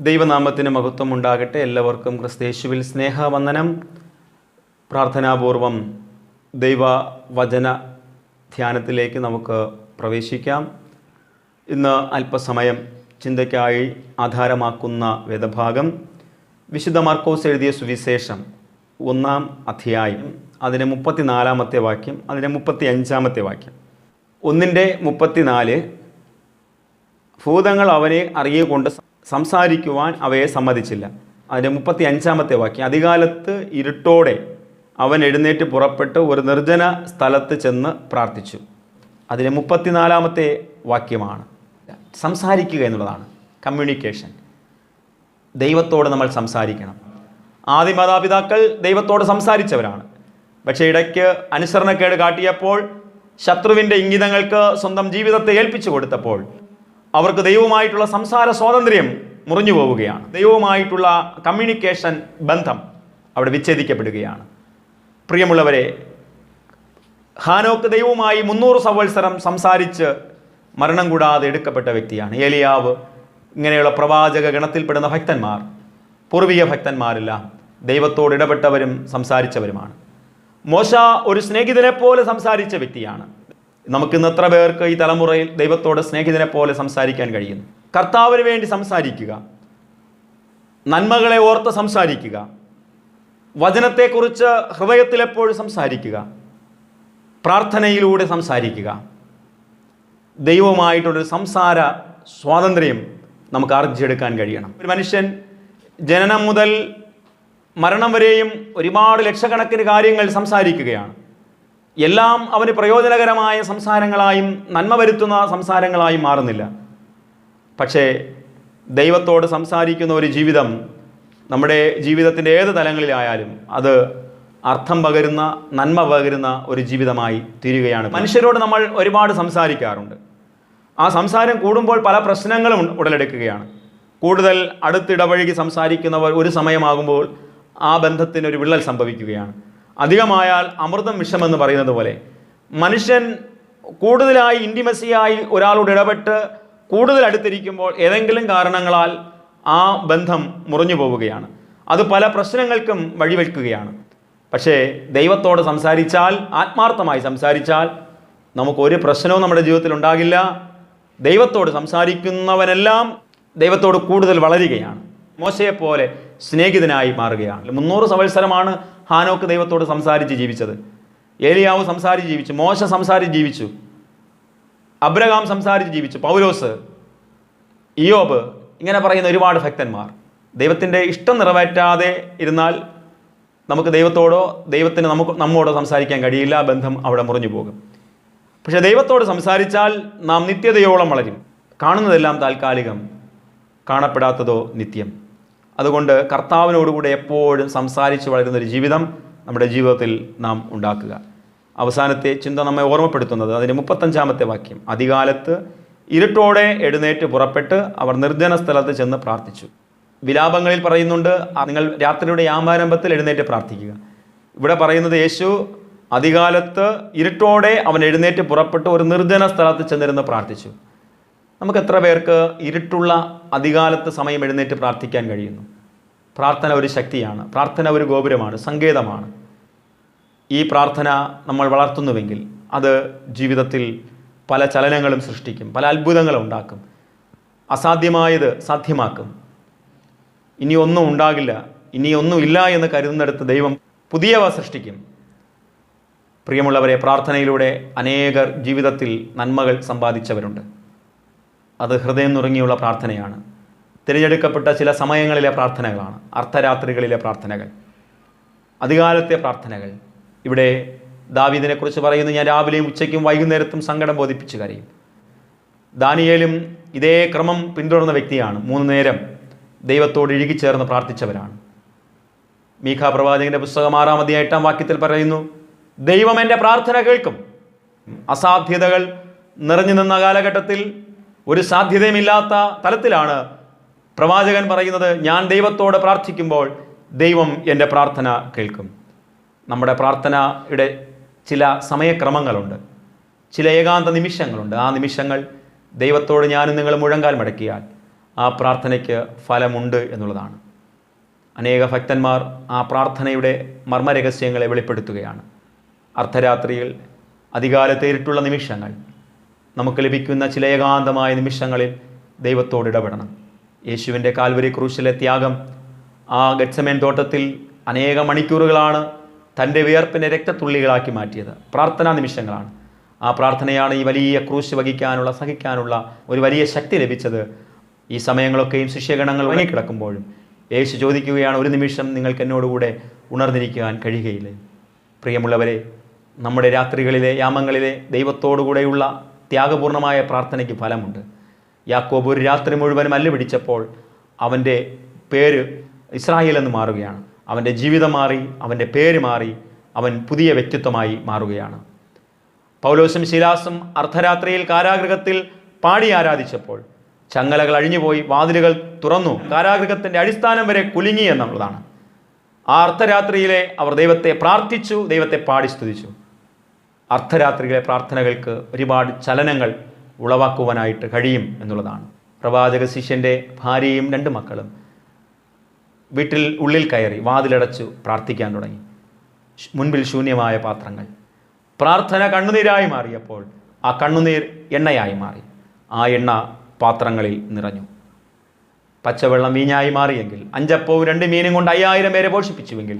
ദൈവനാമത്തിന് മഹത്വം ഉണ്ടാകട്ടെ എല്ലാവർക്കും ക്രിസ്തേശുവിൽ സ്നേഹവന്ദനം. പ്രാർത്ഥനാപൂർവം ദൈവവചന ധ്യാനത്തിലേക്ക് നമുക്ക് പ്രവേശിക്കാം. ഇന്ന് അല്പസമയം ചിന്തയ്ക്കായി ആധാരമാക്കുന്ന വേദഭാഗം വിശുദ്ധ മാർക്കോസ് എഴുതിയ സുവിശേഷം ഒന്നാം അധ്യായം അതിന്റെ മുപ്പത്തിനാലാമത്തെ വാക്യം അതിന്റെ മുപ്പത്തി അഞ്ചാമത്തെ വാക്യം. ഒന്നിന്റെ മുപ്പത്തിനാല് ഭൂതങ്ങൾ അവനെ അറിയുകൊണ്ട് സംസാരിക്കുവാൻ അവയെ സമ്മതിച്ചില്ല. അതിന്റെ മുപ്പത്തി അഞ്ചാമത്തെ വാക്യം അധികാലത്ത് ഇരുട്ടോടെ അവൻ എഴുന്നേറ്റ് പുറപ്പെട്ട് ഒരു നിർജന സ്ഥലത്ത് ചെന്ന് പ്രാർത്ഥിച്ചു. അതിലെ മുപ്പത്തിനാലാമത്തെ വാക്യമാണ്. സംസാരിക്കുക എന്നുള്ളതാണ് കമ്മ്യൂണിക്കേഷൻ ദൈവത്തോട് നമ്മൾ സംസാരിക്കണം. ആദ്യ മാതാപിതാക്കൾ ദൈവത്തോട് സംസാരിച്ചവരാണ്. പക്ഷേ ഇടയ്ക്ക് അനുസരണക്കേട് കാട്ടിയപ്പോൾ ശത്രുവിന്റെ ഇംഗിതങ്ങൾക്ക് സ്വന്തം ജീവിതത്തെ ഏൽപ്പിച്ചു കൊടുത്തപ്പോൾ അവർക്ക് ദൈവവുമായിട്ടുള്ള സംസാര സ്വാതന്ത്ര്യം മുറിഞ്ഞു പോവുകയാണ്. ദൈവവുമായിട്ടുള്ള കമ്മ്യൂണിക്കേഷൻ ബന്ധം അവിടെ വിച്ഛേദിക്കപ്പെടുകയാണ്. പ്രിയമുള്ളവരെ ഹാനോക്ക് ദൈവവുമായി മുന്നൂറ് സംവത്സരം സംസാരിച്ച് മരണം കൂടാതെ എടുക്കപ്പെട്ട വ്യക്തിയാണ്. ഏലിയാവ് ഇങ്ങനെയുള്ള പ്രവാചക ഗണത്തിൽപ്പെടുന്ന ഭക്തന്മാർ പൂർവിക ഭക്തന്മാരെല്ലാം ദൈവത്തോട് ഇടപെട്ടവരും സംസാരിച്ചവരുമാണ്. മോശ ഒരു സ്നേഹിതനെ പോലെ സംസാരിച്ച വ്യക്തിയാണ്. നമുക്കിന്ന് എത്ര പേർക്ക് ഈ തലമുറയിൽ ദൈവത്തോട് സ്നേഹിതനെ പോലെ സംസാരിക്കാൻ കഴിയുന്നു? കർത്താവിന് വേണ്ടി സംസാരിക്കുക. നന്മകളെ ഓർത്ത് സംസാരിക്കുക. വചനത്തെക്കുറിച്ച് ഹൃദയത്തിലെപ്പോഴും സംസാരിക്കുക. പ്രാർത്ഥനയിലൂടെ സംസാരിക്കുക. ദൈവമായിട്ടുള്ളൊരു സംസാര സ്വാതന്ത്ര്യം നമുക്ക് ആർജിച്ചെടുക്കാൻ കഴിയണം. ഒരു മനുഷ്യൻ ജനനം മുതൽ മരണം വരെയും ഒരുപാട് ലക്ഷക്കണക്കിന് കാര്യങ്ങൾ സംസാരിക്കുകയാണ്. എല്ലാം അവന് പ്രയോജനകരമായ സംസാരങ്ങളായും നന്മ വരുത്തുന്ന സംസാരങ്ങളായും മാറുന്നില്ല. പക്ഷേ ദൈവത്തോട് സംസാരിക്കുന്ന ഒരു ജീവിതം നമ്മുടെ ജീവിതത്തിന്റെ ഏത് തലങ്ങളിലായാലും അത് അർത്ഥം പകരുന്ന നന്മ പകരുന്ന ഒരു ജീവിതമായി തീരുകയാണ്. മനുഷ്യരോട് നമ്മൾ ഒരുപാട് സംസാരിക്കാറുണ്ട്. ആ സംസാരം കൂടുമ്പോൾ പല പ്രശ്നങ്ങളും ഉടലെടുക്കുകയാണ്. കൂടുതൽ അടുത്തിടപഴകി സംസാരിക്കുന്നവർ ഒരു സമയമാകുമ്പോൾ ആ ബന്ധത്തിന് ഒരു വിള്ളൽ സംഭവിക്കുകയാണ്. അധികമായാൽ അമൃതം വിഷമെന്ന് പറയുന്നത് പോലെ. മനുഷ്യൻ കൂടുതലായി ഇന്റിമസിയായി ഒരാളോട് ഇടപെട്ട് കൂടുതൽ അടുത്തിരിക്കുമ്പോൾ ഏതെങ്കിലും കാരണങ്ങളാൽ ആ ബന്ധം മുറിഞ്ഞു പോവുകയാണ്. അത് പല പ്രശ്നങ്ങൾക്കും വഴിവെക്കുകയാണ്. പക്ഷേ ദൈവത്തോട് സംസാരിച്ചാൽ ആത്മാർത്ഥമായി സംസാരിച്ചാൽ നമുക്കൊരു പ്രശ്നവും നമ്മുടെ ജീവിതത്തിൽ ഉണ്ടാകില്ല. ദൈവത്തോട് സംസാരിക്കുന്നവനെല്ലാം ദൈവത്തോട് കൂടുതൽ വളരുകയാണ്. മോശയെപ്പോലെ സ്നേഹിതനായി മാറുകയാണ്. മുന്നൂറ് സംവത്സരമാണ് ഹാനോക്ക് ദൈവത്തോട് സംസാരിച്ച് ജീവിച്ചത്. ഏലിയാവ് സംസാരിച്ച് ജീവിച്ചു. മോശ സംസാരിച്ച് ജീവിച്ചു. അബ്രഹാം സംസാരിച്ച് ജീവിച്ചു. പൗലോസ് ഇയോബ് ഇങ്ങനെ പറയുന്ന ഒരുപാട് ഭക്തന്മാർ. ദൈവത്തിന്റെ ഇഷ്ടം നിറവേറ്റാതെ ഇരുന്നാൽ നമുക്ക് ദൈവത്തോടോ ദൈവത്തിന് നമുക്ക് നമ്മോടോ സംസാരിക്കാൻ കഴിയില്ല. ബന്ധം അവിടെ മുറിഞ്ഞു പോകും. പക്ഷേ ദൈവത്തോട് സംസാരിച്ചാൽ നാം നിത്യതയോളം വളരും. കാണുന്നതെല്ലാം താൽക്കാലികം. കാണപ്പെടാത്തതോ നിത്യം. അതുകൊണ്ട് കർത്താവിനോടുകൂടെ എപ്പോഴും സംസാരിച്ച് വളരുന്ന ഒരു ജീവിതം നമ്മുടെ ജീവിതത്തിൽ നാം ഉണ്ടാക്കുക. അവസാനത്തെ ചിന്ത നമ്മെ ഓർമ്മപ്പെടുത്തുന്നത് അതിന് മുപ്പത്തഞ്ചാമത്തെ വാക്യം. അധികാലത്ത് ഇരുട്ടോടെ എഴുന്നേറ്റ് പുറപ്പെട്ട് അവർ നിർജന സ്ഥലത്ത് ചെന്ന് പ്രാർത്ഥിച്ചു. വിലാപങ്ങളിൽ പറയുന്നുണ്ട് നിങ്ങൾ രാത്രിയുടെ യാമാരംഭത്തിൽ എഴുന്നേറ്റ് പ്രാർത്ഥിക്കുക. ഇവിടെ പറയുന്നത് യേശു അധികാലത്ത് ഇരുട്ടോടെ അവൻ എഴുന്നേറ്റ് പുറപ്പെട്ട് ഒരു നിർജന സ്ഥലത്ത് ചെന്നിരുന്ന് പ്രാർത്ഥിച്ചു. നമുക്ക് എത്ര പേർക്ക് ഇരുട്ടുള്ള അധികാലത്ത് സമയം എഴുന്നേറ്റ് പ്രാർത്ഥിക്കാൻ കഴിയുന്നു? പ്രാർത്ഥന ഒരു ശക്തിയാണ്. പ്രാർത്ഥന ഒരു ഗോപുരമാണ്. സങ്കേതമാണ്. ഈ പ്രാർത്ഥന നമ്മൾ വളർത്തുന്നുവെങ്കിൽ അത് ജീവിതത്തിൽ പല ചലനങ്ങളും സൃഷ്ടിക്കും പല അത്ഭുതങ്ങളും ഉണ്ടാക്കും. അസാധ്യമായത് സാധ്യമാക്കും. ഇനി ഒന്നും ഉണ്ടാകില്ല ഇനി ഒന്നുമില്ല എന്ന് കരുതുന്നിടത്ത് ദൈവം പുതിയവ സൃഷ്ടിക്കും. പ്രിയമുള്ളവരെ പ്രാർത്ഥനയിലൂടെ അനേകർ ജീവിതത്തിൽ നന്മകൾ സമ്പാദിച്ചവരുണ്ട്. അത് ഹൃദയം നുറങ്ങിയുള്ള പ്രാർത്ഥനയാണ്. തിരഞ്ഞെടുക്കപ്പെട്ട ചില സമയങ്ങളിലെ പ്രാർത്ഥനകളാണ്. അർദ്ധരാത്രികളിലെ പ്രാർത്ഥനകൾ. അധികാലത്തെ പ്രാർത്ഥനകൾ. ഇവിടെ ദാവീദിനെക്കുറിച്ച് പറയുന്നു ഞാൻ രാവിലെയും ഉച്ചയ്ക്കും വൈകുന്നേരത്തും സങ്കടം ബോധിപ്പിച്ച് കരയും. ദാനിയേലും ഇതേ ക്രമം പിന്തുടർന്ന വ്യക്തിയാണ്. മൂന്ന് നേരം ദൈവത്തോട് ഇഴുകിച്ചേർന്ന് പ്രാർത്ഥിച്ചവരാണ്. മീഖ പ്രവാചകന്റെ പുസ്തകം ആറാം അധ്യായ എട്ടാം വാക്യത്തിൽ പറയുന്നു ദൈവം എന്റെ പ്രാർത്ഥന കേൾക്കും. അസാധ്യതകൾ നിറഞ്ഞു നിന്ന കാലഘട്ടത്തിൽ ഒരു സാധ്യതയുമില്ലാത്ത തലത്തിലാണ് പ്രവാചകൻ പറയുന്നത് ഞാൻ ദൈവത്തോട് പ്രാർത്ഥിക്കുമ്പോൾ ദൈവം എന്റെ പ്രാർത്ഥന കേൾക്കും. നമ്മുടെ പ്രാർത്ഥനയുടെ ചില സമയക്രമങ്ങളുണ്ട് ചില ഏകാന്ത നിമിഷങ്ങളുണ്ട്. ആ നിമിഷങ്ങൾ ദൈവത്തോട് ഞാനും നിങ്ങൾ മുഴങ്കാൽ മടക്കിയാൽ ആ പ്രാർത്ഥനയ്ക്ക് ഫലമുണ്ട് എന്നുള്ളതാണ്. അനേക ഭക്തന്മാർ ആ പ്രാർത്ഥനയുടെ മർമ്മരഹസ്യങ്ങളെ വെളിപ്പെടുത്തുകയാണ്. അർദ്ധരാത്രിയിൽ അധികാലത്തേരിട്ടുള്ള നിമിഷങ്ങൾ നമുക്ക് ലഭിക്കുന്ന ചില ഏകാന്തമായ നിമിഷങ്ങളിൽ ദൈവത്തോട് ഇടപെടണം. യേശുവിന്റെ കാൽവരി ക്രൂശിലെ ത്യാഗം ആ ഗച്ചമേൻ തോട്ടത്തിൽ അനേക മണിക്കൂറുകളാണ് തന്റെ വിയർപ്പിനെ രക്തത്തുള്ളികളാക്കി മാറ്റിയത്. പ്രാർത്ഥനാ നിമിഷങ്ങളാണ്. ആ പ്രാർത്ഥനയാണ് ഈ വലിയ ക്രൂശ് വഹിക്കാനുള്ള സഹിക്കാനുള്ള ഒരു വലിയ ശക്തി ലഭിച്ചത്. ഈ സമയങ്ങളൊക്കെയും ശിഷ്യഗണങ്ങൾ ഉറങ്ങിക്കിടക്കുമ്പോഴും യേശു ചോദിക്കുകയാണ് ഒരു നിമിഷം നിങ്ങൾക്ക് എന്നോടുകൂടെ ഉണർന്നിരിക്കുവാൻ കഴിയുകയില്ലേ? പ്രിയമുള്ളവരെ നമ്മുടെ രാത്രികളിലെ യാമങ്ങളിലെ ദൈവത്തോടുകൂടെയുള്ള ത്യാഗപൂർണമായ പ്രാർത്ഥനയ്ക്ക് ഫലമുണ്ട്. യാക്കോബ് ഒരു രാത്രി മുഴുവനും അല്ല് പിടിച്ചപ്പോൾ അവന്റെ പേര് ഇസ്രായേൽ എന്ന് മാറുകയാണ്. അവന്റെ ജീവിതം മാറി അവന്റെ പേര് മാറി അവൻ പുതിയ വ്യക്തിത്വമായി മാറുകയാണ്. പൗലോസും ശിലാസും അർദ്ധരാത്രിയിൽ കാരാഗ്രഹത്തിൽ പാടി ആരാധിച്ചപ്പോൾ ചങ്ങലകൾ അഴിഞ്ഞുപോയി വാതിലുകൾ തുറന്നു കാരാഗ്രഹത്തിന്റെ അടിസ്ഥാനം വരെ കുലുങ്ങി എന്നുള്ളതാണ്. ആ അർദ്ധരാത്രിയിലെ അവർ ദൈവത്തെ പ്രാർത്ഥിച്ചു ദൈവത്തെ പാടി സ്തുതിച്ചു. അർദ്ധരാത്രിയിലെ പ്രാർത്ഥനകൾക്ക് ഒരുപാട് ചലനങ്ങൾ ഉളവാക്കുവാനായിട്ട് കഴിയും എന്നുള്ളതാണ്. പ്രവാചക ശിഷ്യന്റെ ഭാര്യയും രണ്ട് മക്കളും വീട്ടിൽ ഉള്ളിൽ കയറി വാതിലടച്ചു പ്രാർത്ഥിക്കാൻ തുടങ്ങി. മുൻപിൽ ശൂന്യമായ പാത്രങ്ങൾ. പ്രാർത്ഥന കണ്ണുനീരായി മാറിയപ്പോൾ ആ കണ്ണുനീർ എണ്ണയായി മാറി. ആ എണ്ണ പാത്രങ്ങളിൽ നിറഞ്ഞു. പച്ചവെള്ളം മീനായി മാറിയെങ്കിൽ അഞ്ചപ്പവും രണ്ട് മീനും കൊണ്ട് അയ്യായിരം പേരെ പോഷിപ്പിച്ചുവെങ്കിൽ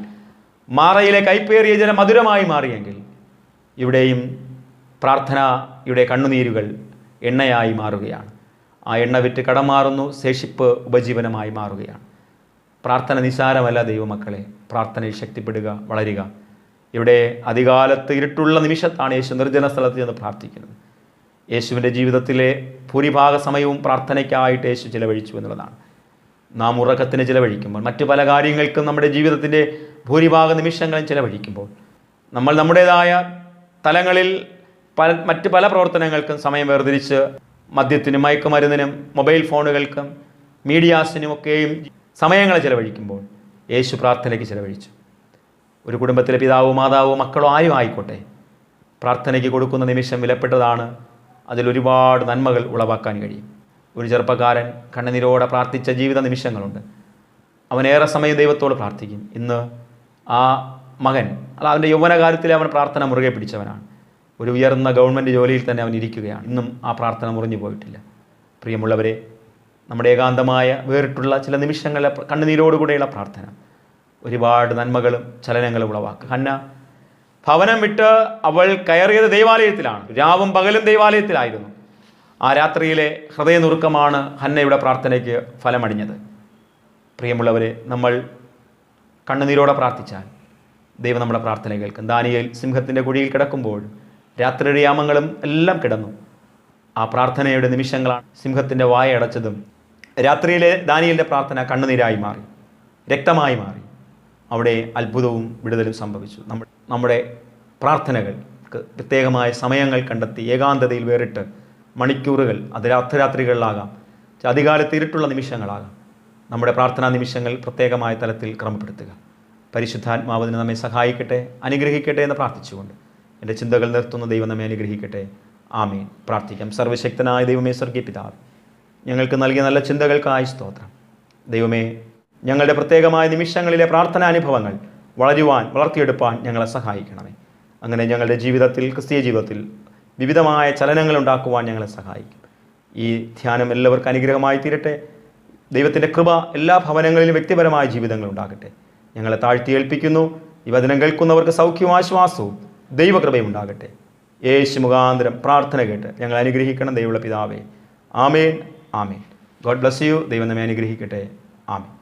മാറയിലെ കൈപ്പേറിയ ജലം മധുരമായി മാറിയെങ്കിൽ ഇവിടെയും പ്രാർത്ഥനയുടെ കണ്ണുനീരുകൾ എണ്ണയായി മാറുകയാണ്. ആ എണ്ണ വിറ്റ് കടം മാറുന്നു ശേഷിപ്പ് ഉപജീവനമായി മാറുകയാണ്. പ്രാർത്ഥന നിസാരമല്ല ദൈവമക്കളെ. പ്രാർത്ഥനയിൽ ശക്തിപ്പെടുക വളരുക. ഇവിടെ അധികാലത്ത് ഇരുട്ടുള്ള നിമിഷത്താണ് യേശു നിർജന സ്ഥലത്ത് ചെന്ന് പ്രാർത്ഥിക്കുന്നത്. യേശുവിന്റെ ജീവിതത്തിലെ ഭൂരിഭാഗ സമയവും പ്രാർത്ഥനയ്ക്കായിട്ട് യേശു ചിലവഴിച്ചു എന്നുള്ളതാണ്. നാം ഉറക്കത്തിന് ചിലവഴിക്കുമ്പോൾ മറ്റു പല കാര്യങ്ങൾക്കും നമ്മുടെ ജീവിതത്തിന്റെ ഭൂരിഭാഗ നിമിഷങ്ങളും ചിലവഴിക്കുമ്പോൾ നമ്മൾ നമ്മുടേതായ തലങ്ങളിൽ പല മറ്റ് പല പ്രവർത്തനങ്ങൾക്കും സമയം വേർതിരിച്ച് മദ്യത്തിനും മയക്കുമരുന്നിനും മൊബൈൽ ഫോണുകൾക്കും മീഡിയാസിനും ഒക്കെയും സമയങ്ങൾ ചിലവഴിക്കുമ്പോൾ യേശു പ്രാർത്ഥനയ്ക്ക് ചിലവഴിച്ചു. ഒരു കുടുംബത്തിലെ പിതാവോ മാതാവോ മക്കളോ ആരും ആയിക്കോട്ടെ. പ്രാർത്ഥനയ്ക്ക് കൊടുക്കുന്ന നിമിഷം വിലപ്പെട്ടതാണ് അതിൽ ഒരുപാട് നന്മകൾ ഉളവാക്കാൻ കഴിയും. ഒരു ചെറുപ്പക്കാരൻ കണ്ണുനീരോടെ പ്രാർത്ഥിച്ച ജീവിത നിമിഷങ്ങളുണ്ട്. അവനേറെ സമയം ദൈവത്തോട് പ്രാർത്ഥിക്കും. ഇന്ന് ആ മകൻ. അല്ല അവന്റെ യൗവനകാലത്തിലെ അവൻ പ്രാർത്ഥന മുറുകെ പിടിച്ചവനാണ്. ഒരു ഉയർന്ന ഗവൺമെന്റ് ജോലിയിൽ തന്നെ അവൻ ഇരിക്കുകയാണ്. ഇന്നും ആ പ്രാർത്ഥന മുറിഞ്ഞു പോയിട്ടില്ല. പ്രിയമുള്ളവരെ നമ്മുടെ ഏകാന്തമായ വേറിട്ടുള്ള ചില നിമിഷങ്ങളിലെ കണ്ണുനീരോടുകൂടെയുള്ള പ്രാർത്ഥന. ഒരുപാട് നന്മകളും ചലനങ്ങളും ഉളവാക്കുക. ഹന്ന ഭവനം വിട്ട് അവൾ കയറിയത് ദൈവാലയത്തിലാണ്. രാവും പകലും ദൈവാലയത്തിലായിരുന്നു. ആ രാത്രിയിലെ ഹൃദയനുറുക്കമാണ് ഹന്നയുടെ പ്രാർത്ഥനയ്ക്ക് ഫലമടിഞ്ഞത് പ്രിയമുള്ളവരെ നമ്മൾ കണ്ണുനീരോടെ പ്രാർത്ഥിച്ചാൽ ദൈവം നമ്മുടെ പ്രാർത്ഥന കേൾക്കും. ദാനിയേൽ സിംഹത്തിന്റെ കുഴിയിൽ കിടക്കുമ്പോൾ രാത്രിയുടെ യാമങ്ങളും എല്ലാം കിടന്നു. ആ പ്രാർത്ഥനയുടെ നിമിഷങ്ങളാണ് സിംഹത്തിന്റെ വായ അടച്ചതും രാത്രിയിലെ ദാനിയലിന്റെ പ്രാർത്ഥന കണ്ണുനീരായി മാറി രക്തമായി മാറി. അവിടെ അത്ഭുതവും വിടുതലും സംഭവിച്ചു. നമ്മൾ നമ്മുടെ പ്രാർത്ഥനകൾക്ക് പ്രത്യേകമായ സമയങ്ങൾ കണ്ടെത്തി ഏകാന്തതയിൽ വേറിട്ട് മണിക്കൂറുകൾ അത് അർദ്ധരാത്രികളിലാകാം അധികാലത്ത് ഇരുട്ടുള്ള നിമിഷങ്ങളാകാം. നമ്മുടെ പ്രാർത്ഥനാ നിമിഷങ്ങൾ പ്രത്യേകമായ തലത്തിൽ ക്രമപ്പെടുത്തുക. പരിശുദ്ധാത്മാവിന് നമ്മെ സഹായിക്കട്ടെ അനുഗ്രഹിക്കട്ടെ എന്ന് പ്രാർത്ഥിച്ചുകൊണ്ട് എന്റെ ചിന്തകൾ നിർത്തുന്ന. ദൈവം നമ്മെ അനുഗ്രഹിക്കട്ടെ. ആമീൻ. പ്രാർത്ഥിക്കാം. സർവശക്തനായ ദൈവമേ സ്വർഗീയ പിതാവ് ഞങ്ങൾക്ക് നൽകിയ നല്ല ചിന്തകൾക്കായി സ്തോത്രം. ദൈവമേ ഞങ്ങളുടെ പ്രത്യേകമായ നിമിഷങ്ങളിലെ പ്രാർത്ഥനാനുഭവങ്ങൾ വളരുവാൻ വളർത്തിയെടുപ്പാൻ ഞങ്ങളെ സഹായിക്കണമേ. അങ്ങനെ ഞങ്ങളുടെ ജീവിതത്തിൽ ക്രിസ്തീയ ജീവിതത്തിൽ വിവിധമായ ചലനങ്ങൾ ഉണ്ടാക്കുവാൻ ഞങ്ങളെ സഹായിക്കും. ഈ ധ്യാനം എല്ലാവർക്കും അനുഗ്രഹമായി തീരട്ടെ. ദൈവത്തിന്റെ കൃപ എല്ലാ ഭവനങ്ങളിലും വ്യക്തിപരമായ ജീവിതങ്ങൾ ഉണ്ടാകട്ടെ. ഞങ്ങളെ താഴ്ത്തി ഏൽപ്പിക്കുന്നു ഈ വചനം കേൾക്കുന്നവർക്ക് സൗഖ്യവും ആശ്വാസവും ദൈവകൃപയും ഉണ്ടാകട്ടെ. യേശു മുഖാന്തരം പ്രാർത്ഥന കേട്ട് ഞങ്ങൾ അനുഗ്രഹിക്കണം. ദൈവമുള്ള പിതാവേ. Amen. Amen. God bless you. ദൈവം നമ്മെ അനുഗ്രഹിക്കട്ടെ. ആമേൻ.